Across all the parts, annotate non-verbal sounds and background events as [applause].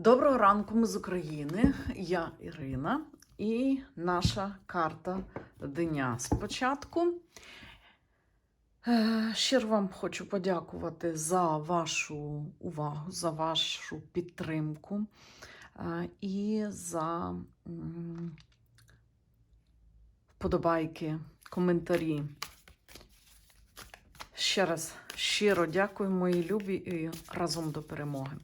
Доброго ранку, ми з України. Я Ірина і наша карта дня. Спочатку е, щиро вам хочу подякувати за вашу увагу, за вашу підтримку е, і за вподобайки, коментарі. Ще раз щиро дякую, мої любі, і разом до перемоги.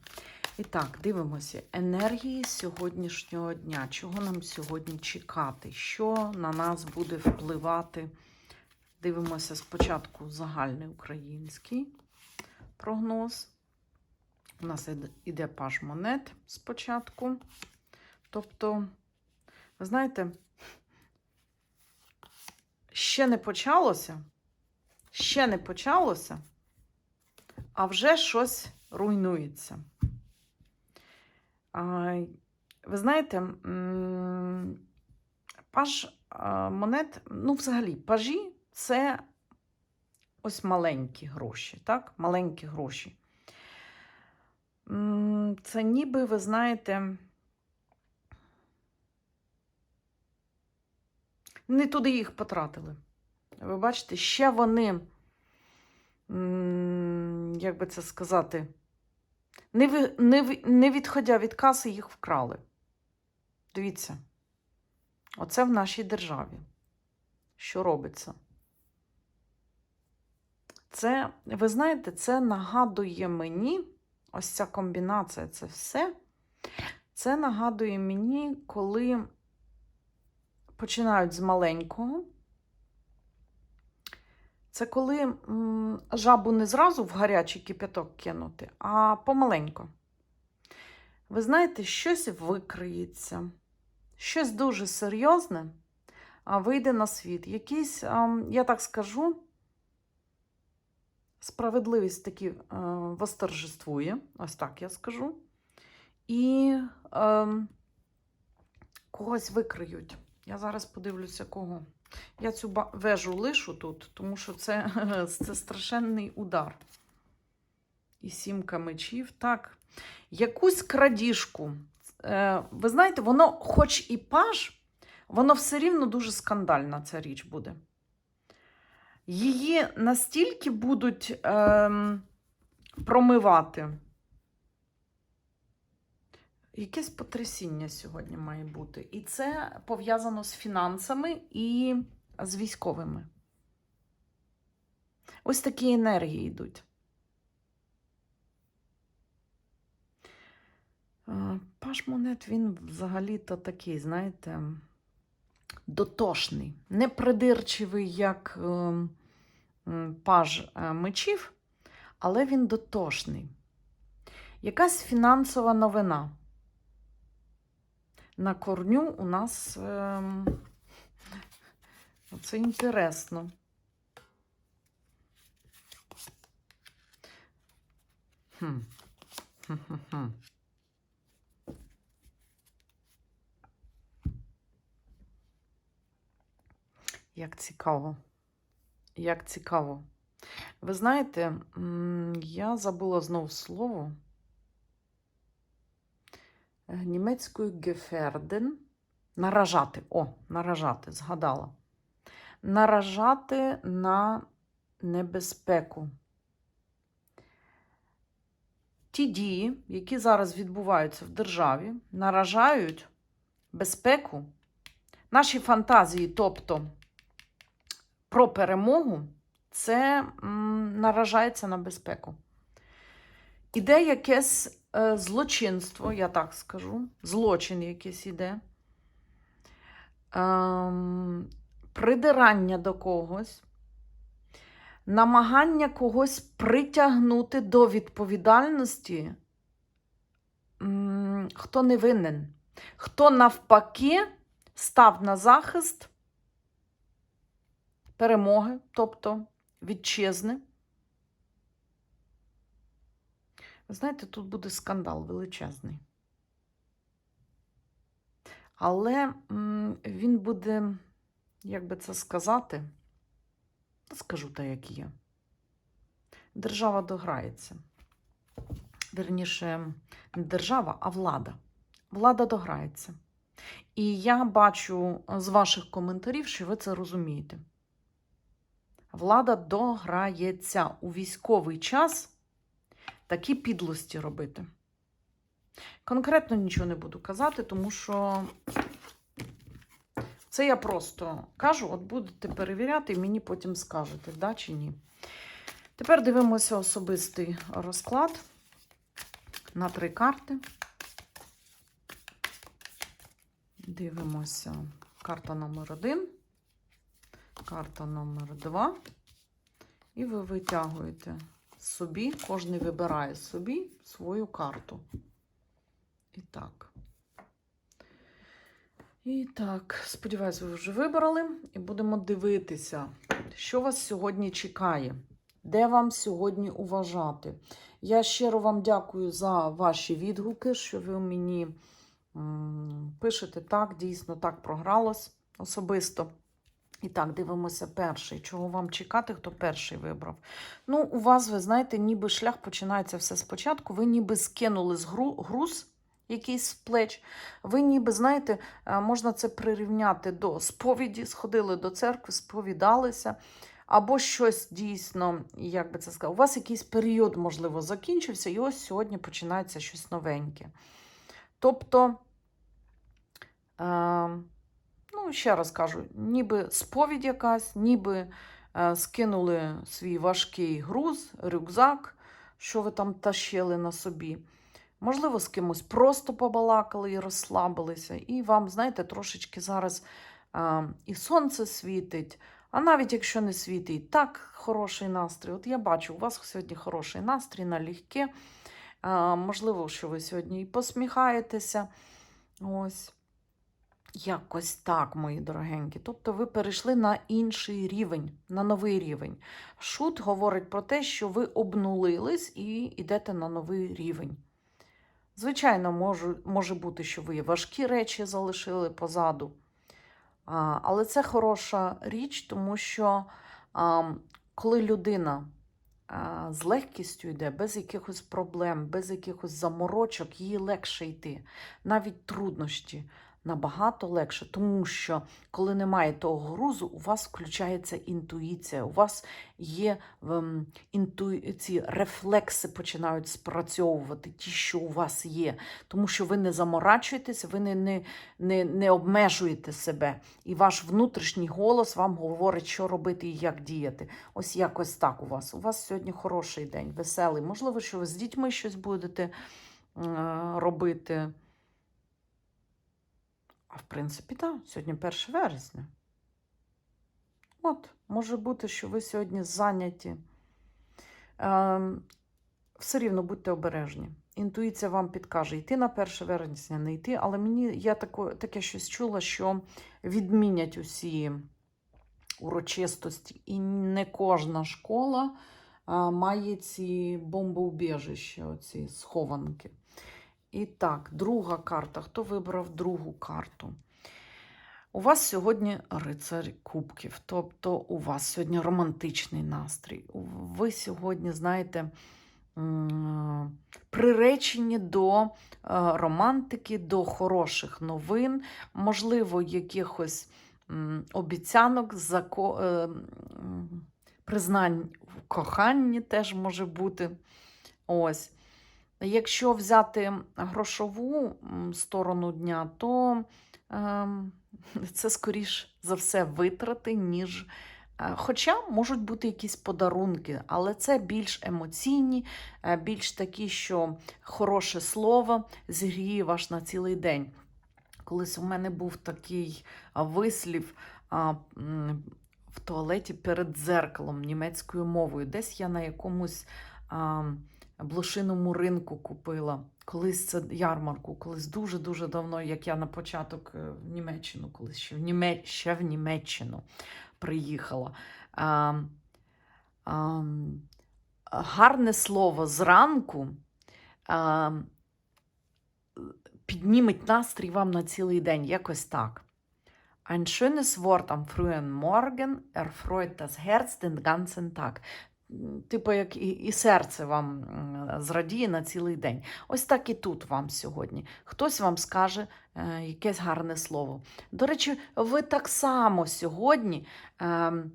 І так, дивимося. Енергії сьогоднішнього дня. Чого нам сьогодні чекати? Що на нас буде впливати? Дивимося спочатку загальний український прогноз. У нас іде- паж монет спочатку. Тобто, ви знаєте, ще не почалося, ще не почалося, а вже щось руйнується. Ви знаєте, паж монет, ну, взагалі, пажі це ось маленькі гроші, так? Маленькі гроші. Це ніби, ви знаєте, не туди їх потратили. Ви бачите, ще вони, як би це сказати, не, не, не відходя від каси, їх вкрали. Дивіться, оце в нашій державі. Що робиться? Це, ви знаєте, це нагадує мені, ось ця комбінація, це все. Це нагадує мені, коли починають з маленького. Це коли жабу не зразу в гарячий кипяток кинути, а помаленько. Ви знаєте, щось викриється, щось дуже серйозне вийде на світ. Якийсь, я так скажу, справедливість таки е, восторжествує, ось так я скажу. І ем, когось викриють. Я зараз подивлюся, кого. Я цю вежу лишу тут, тому що це, [laughs] це страшенний удар. І сімка мечів. Так, якусь крадіжку. Е, ви знаєте, воно, хоч і паж, воно все рівно дуже скандальна ця річ буде. Її настільки будуть ем, промивати. Якесь потрясіння сьогодні має бути. І це пов'язано з фінансами і з військовими. Ось такі енергії йдуть. Е, Паш монет, він взагалі-то такий, знаєте, дотошний, непридирчивий, як е, паж е, мечів, але він дотошний. Якась фінансова новина. На корню у нас ем, це інтересно. Як цікаво. Як цікаво. Ви знаєте, я забула знову слово. Німецькою геферден. Наражати. О, наражати, згадала. Наражати на небезпеку. Ті дії, які зараз відбуваються в державі, наражають безпеку. Наші фантазії, тобто про перемогу, це м, наражається на безпеку. Іде якесь злочинство, я так скажу, злочин якийсь іде, ем, придирання до когось, намагання когось притягнути до відповідальності, хто не винен, хто навпаки став на захист перемоги, тобто вітчизни. Ви знаєте, тут буде скандал величезний. Але він буде, як би це сказати, скажу так, як є. Держава дограється. верніше, не держава, а влада. Влада дограється. І я бачу з ваших коментарів, що ви це розумієте. Влада дограється у військовий час такі підлості робити. Конкретно нічого не буду казати, тому що це я просто кажу, от будете перевіряти, і мені потім скажете, да чи ні. Тепер дивимося особистий розклад на три карти. Дивимося карта номер один, карта номер два. І ви витягуєте собі, кожен вибирає собі свою карту. І так. І так, сподіваюсь, ви вже вибрали. І будемо дивитися, що вас сьогодні чекає, де вам сьогодні уважати. Я щиро вам дякую за ваші відгуки, що ви мені м, пишете так, дійсно так програлось особисто. І так, дивимося перший. Чого вам чекати, хто перший вибрав? Ну, у вас, ви знаєте, ніби шлях починається все спочатку. Ви ніби скинули з гру, груз якийсь з плеч. Ви ніби, знаєте, е, можна це прирівняти до сповіді, сходили до церкви, сповідалися. Або щось дійсно, як би це сказати, у вас якийсь період, можливо, закінчився, і ось сьогодні починається щось новеньке. Тобто, е, ну, ще раз кажу, ніби сповідь якась, ніби е, скинули свій важкий груз, рюкзак, що ви там тащили на собі. Можливо, з кимось просто побалакали і розслабилися, і вам, знаєте, трошечки зараз е, і сонце світить. А навіть якщо не світить, так хороший настрій. От я бачу, у вас сьогодні хороший настрій, налегке. А, можливо, що ви сьогодні і посміхаєтеся. Ось. Якось так, мої дорогенькі. Тобто ви перейшли на інший рівень, на новий рівень. Шут говорить про те, що ви обнулились і йдете на новий рівень. Звичайно, може, може бути, що ви важкі речі залишили позаду. А, Але це хороша річ, тому що а, коли людина а, з легкістю йде, без якихось проблем, без якихось заморочок, їй легше йти. Навіть труднощі набагато легше, тому що коли немає того грузу, у вас включається інтуїція, у вас є інту... ці рефлекси починають спрацьовувати, ті, що у вас є. Тому що ви не заморачуєтесь, ви не, не, не, не обмежуєте себе. І ваш внутрішній голос вам говорить, що робити і як діяти. Ось якось так у вас. У вас сьогодні хороший день, веселий. Можливо, що ви з дітьми щось будете е, робити. Принципі, так, сьогодні 1 вересня. От, може бути, що ви сьогодні зайняті. Е, все рівно будьте обережні. Інтуїція вам підкаже, йти на 1 вересня, не йти, але мені я тако, таке щось чула, що відмінять усі урочистості. І не кожна школа а, має ці бомбоубіжища, оці схованки. І так, друга карта. Хто вибрав другу карту? У вас сьогодні рицар кубків, тобто у вас сьогодні романтичний настрій. Ви сьогодні, знаєте, приречені до е, романтики, до хороших новин, можливо, якихось обіцянок, е, признань в коханні теж може бути. Ось. Якщо взяти грошову сторону дня, то ем, [laughs] це, скоріш за все, витрати, ніж. е, Хоча можуть бути якісь подарунки, але це більш емоційні, е, більш такі, що хороше слово зігріє ваш на цілий день. Колись у мене був такий вислів в туалеті перед дзеркалом німецькою мовою. Десь я на якомусь. Блошиному ринку купила. Колись це ярмарку, колись дуже-дуже давно, як я на початок е, в Німеччину, колись ще в, Німе... ще в Німеччину приїхала. А, а, гарне слово зранку а, підніметь настрій вам на цілий день, якось так. Ein schönes Wort am frühen Morgen erfreut das Herz den ganzen Tag. Типу, як і, і серце вам зрадіє на цілий день. Ось так і тут вам сьогодні. Хтось вам скаже е, якесь гарне слово. До речі, ви так само сьогодні ем,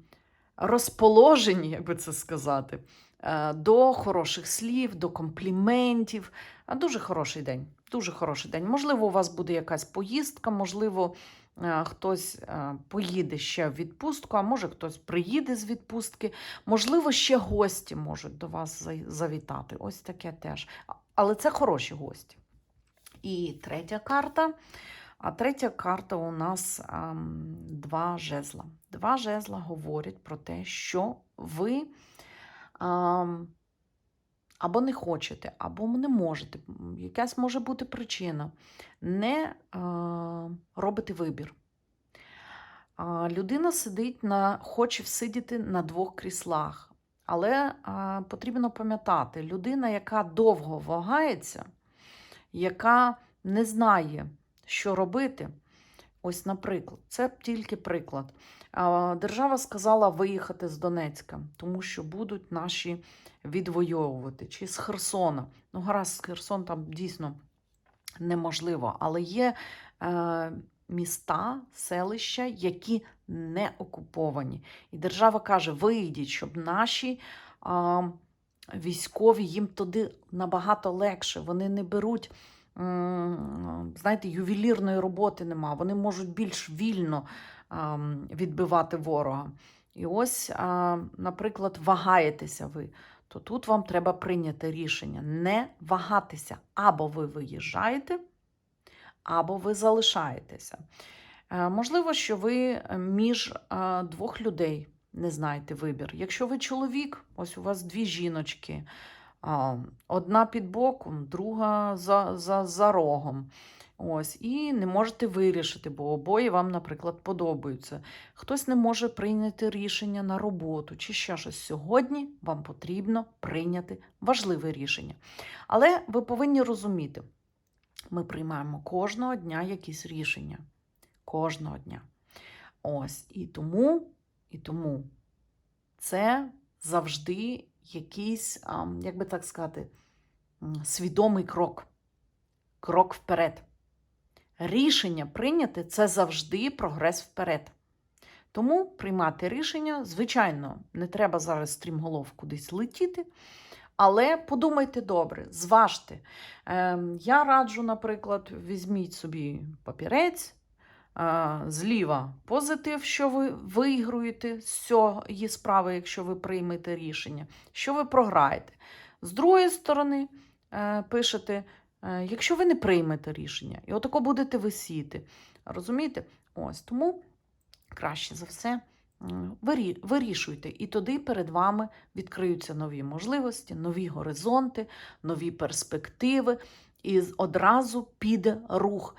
розположені, як би це сказати, е, до хороших слів, до компліментів. Дуже хороший день. Дуже хороший день. Можливо, у вас буде якась поїздка, можливо, хтось е, поїде ще в відпустку, а може хтось приїде з відпустки. Можливо, ще гості можуть до вас завітати. Ось таке теж. Але це хороші гості. І третя карта. А третя карта у нас ем, два жезла. Два жезла говорять про те, що ви ем, або не хочете, або не можете. Якась може бути причина. Не е, робите вибір. Людина сидить на, хоче всидіти на двох кріслах. Але потрібно пам'ятати, людина, яка довго вагається, яка не знає, що робити. Ось, наприклад, це тільки приклад. Держава сказала виїхати з Донецька, тому що будуть наші відвоювати, чи з Херсона. Ну, гаразд, з Херсон там дійсно неможливо, але є е, міста, селища, які не окуповані. І держава каже: вийдіть, щоб наші а, військові їм туди набагато легше. Вони не беруть. Знаєте, ювелірної роботи нема. Вони можуть більш вільно відбивати ворога. І ось, наприклад, вагаєтеся ви, то тут вам треба прийняти рішення не вагатися. Або ви виїжджаєте, або ви залишаєтеся. Е, Можливо, що ви між е, двох людей не знаєте вибір. Якщо ви чоловік, ось у вас дві жіночки, одна під боком, друга за, за, за рогом. Ось, і не можете вирішити, бо обоє вам, наприклад, подобаються. Хтось не може прийняти рішення на роботу чи ще щось. Сьогодні вам потрібно прийняти важливе рішення. Але ви повинні розуміти, ми приймаємо кожного дня якісь рішення. Кожного дня. Ось. І тому, і тому це завжди якийсь, як би так сказати, свідомий крок. Крок вперед. Рішення прийняти це завжди прогрес вперед. Тому приймати рішення, звичайно, не треба зараз стрімголов кудись летіти, але подумайте добре, зважте. Ем, я раджу, наприклад, візьміть собі папірець, е, зліва позитив, що ви виграєте з цієї справи, якщо ви приймете рішення, що ви програєте. З другої сторони, е, пишете, е, якщо ви не приймете рішення, і отако будете висіти. Розумієте? Ось тому краще за все вирішуйте. І тоді перед вами відкриються нові можливості, нові горизонти, нові перспективи, і одразу піде рух.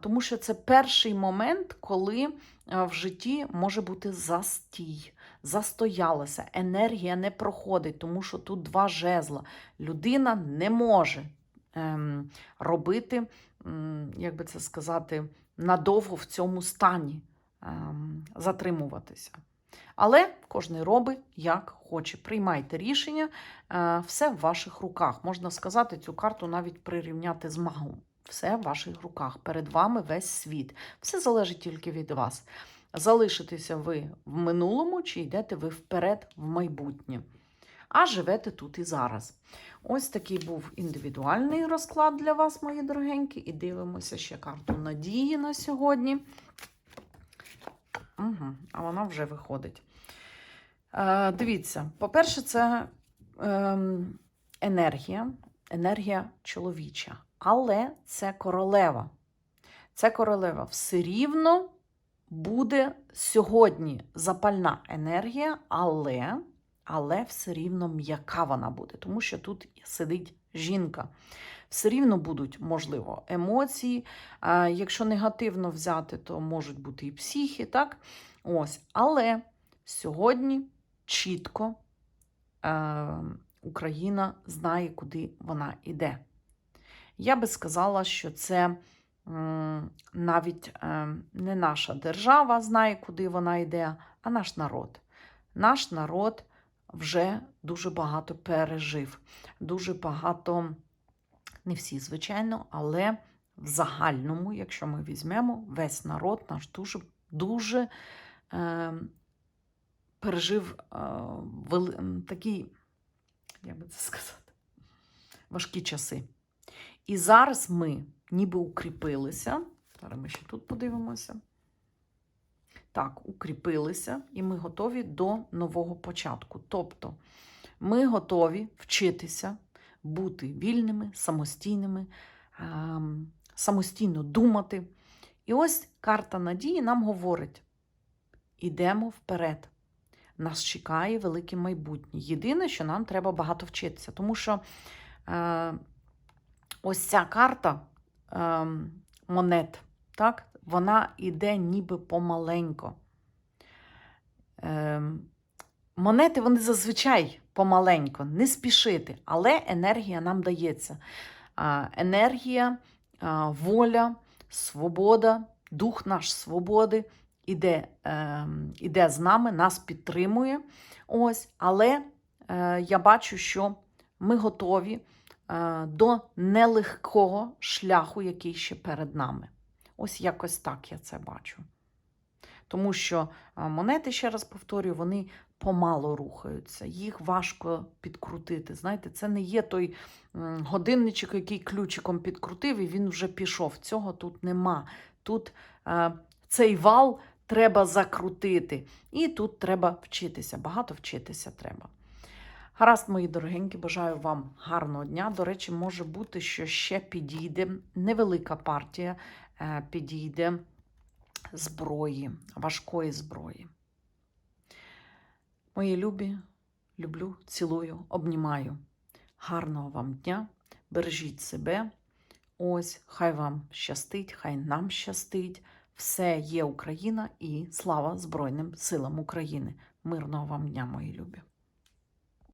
Тому що це перший момент, коли в житті може бути застій, застоялася, енергія не проходить, тому що тут два жезла. Людина не може робити, як би це сказати, надовго в цьому стані ем, затримуватися. Але кожен робить як хоче. Приймайте рішення, е, все в ваших руках. Можна сказати, цю карту навіть прирівняти з магом. Все в ваших руках. Перед вами весь світ. Все залежить тільки від вас. Залишитеся ви в минулому чи йдете ви вперед в майбутнє. А живете тут і зараз. Ось такий був індивідуальний розклад для вас, мої дорогенькі. І дивимося ще карту надії на сьогодні. Угу, а вона вже виходить. Е, дивіться, по-перше, це ем, енергія, енергія чоловіча. Але це королева. Це королева все рівно буде сьогодні запальна енергія, але, але все рівно м'яка вона буде, тому що тут сидить жінка. Все рівно будуть, можливо, емоції. А якщо негативно взяти, то можуть бути і психи, так? Ось. Але сьогодні чітко е, Україна знає, куди вона йде. Я би сказала, що це навіть е, не наша держава знає, куди вона йде, а наш народ. Наш народ вже дуже багато пережив. Дуже багато, не всі, звичайно, але в загальному, якщо ми візьмемо, весь народ наш дуже, дуже е, пережив е, вели, такі, як би це сказати, важкі часи. І зараз ми ніби укріпилися. Зараз ми ще тут подивимося. Так, укріпилися, і ми готові до нового початку. Тобто ми готові вчитися бути вільними, самостійними, ем, самостійно думати. І ось карта надії нам говорить: ідемо вперед. Нас чекає велике майбутнє. Єдине, що нам треба багато вчитися, тому що е, ось ця карта е, монет, так, вона іде ніби помаленько. Е, монети вони зазвичай помаленько, не спішити, але енергія нам дається. Енергія, воля, свобода, дух наш свободи іде, е, іде з нами, нас підтримує. Ось, але е, я бачу, що ми готові е, до нелегкого шляху, який ще перед нами. Ось якось так я це бачу. Тому що монети, ще раз повторюю, вони помало рухаються, їх важко підкрутити. Знаєте, це не є той годинничок, який ключиком підкрутив, і він вже пішов. Цього тут нема. Тут е, цей вал треба закрутити. І тут треба вчитися. Багато вчитися треба. Гаразд, мої дорогенькі, бажаю вам гарного дня. До речі, може бути, що ще підійде невелика партія, підійде зброї, важкої зброї. Мої любі, люблю, цілую, обнімаю. Гарного вам дня, бережіть себе. Ось, хай вам щастить, хай нам щастить. Все є Україна і слава Збройним силам України. Мирного вам дня, мої любі!